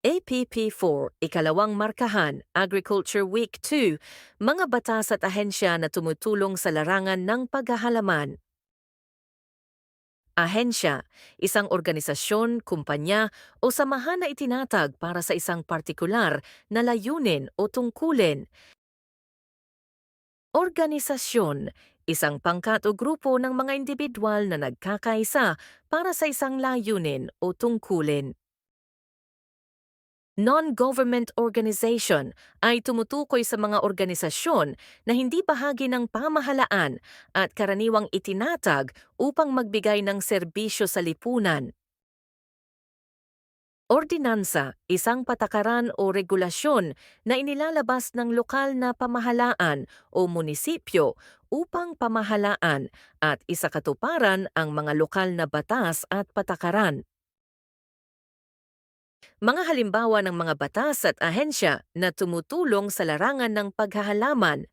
APP4, Ikalawang Markahan, Agriculture Week 2, mga batas at ahensya na tumutulong sa larangan ng paghahalaman. Ahensya, isang organisasyon, kumpanya o samahan na itinatag para sa isang partikular na layunin o tungkulin. Organisasyon, isang pangkat o grupo ng mga individual na nagkakaisa para sa isang layunin o tungkulin. Non-government organization ay tumutukoy sa mga organisasyon na hindi bahagi ng pamahalaan at karaniwang itinatag upang magbigay ng serbisyo sa lipunan. Ordinansa, isang patakaran o regulasyon na inilalabas ng lokal na pamahalaan o munisipyo upang pamahalaan at isakatuparan ang mga lokal na batas at patakaran. Mga halimbawa ng mga batas at ahensya na tumutulong sa larangan ng paghahalaman.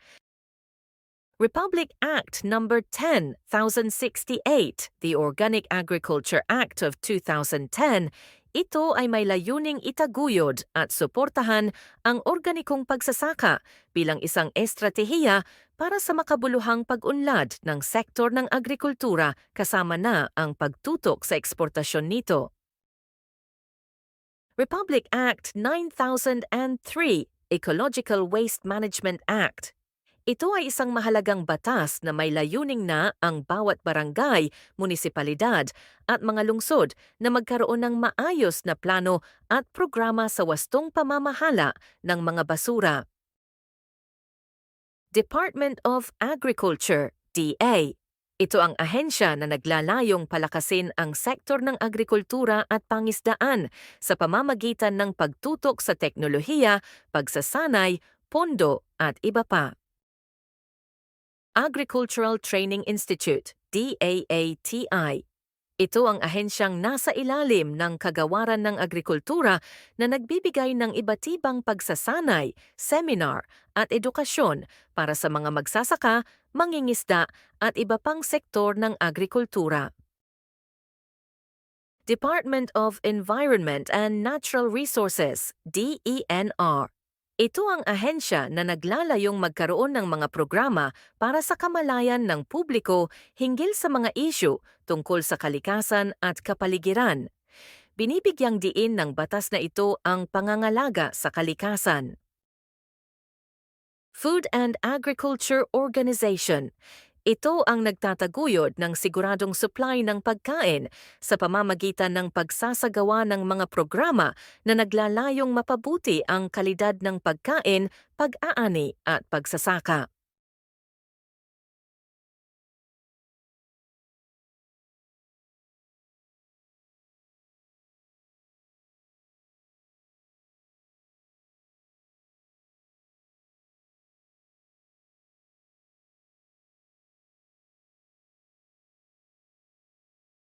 Republic Act No. 10, 1068, the Organic Agriculture Act of 2010, ito ay may layuning itaguyod at suportahan ang organikong pagsasaka bilang isang estratehiya para sa makabuluhang pag-unlad ng sektor ng agrikultura kasama na ang pagtutok sa eksportasyon nito. Republic Act 9003, Ecological Waste Management Act. Ito ay isang mahalagang batas na may layuning na ang bawat barangay, munisipalidad at mga lungsod na magkaroon ng maayos na plano at programa sa wastong pamamahala ng mga basura. Department of Agriculture, DA ito ang ahensya na naglalayong palakasin ang sektor ng agrikultura at pangisdaan sa pamamagitan ng pagtutok sa teknolohiya, pagsasanay, pondo at iba pa. Agricultural Training Institute, DAATI ito ang ahensyang nasa ilalim ng kagawaran ng agrikultura na nagbibigay ng iba't ibang pagsasanay, seminar at edukasyon para sa mga magsasaka, mangingisda at iba pang sektor ng agrikultura. Department of Environment and Natural Resources, DENR ito ang ahensya na naglalayong magkaroon ng mga programa para sa kamalayan ng publiko hinggil sa mga isyu tungkol sa kalikasan at kapaligiran. Binibigyang diin ng batas na ito ang pangangalaga sa kalikasan. Food and Agriculture Organization ito ang nagtataguyod ng siguradong supply ng pagkain sa pamamagitan ng pagsasagawa ng mga programa na naglalayong mapabuti ang kalidad ng pagkain, pag-aani at pagsasaka.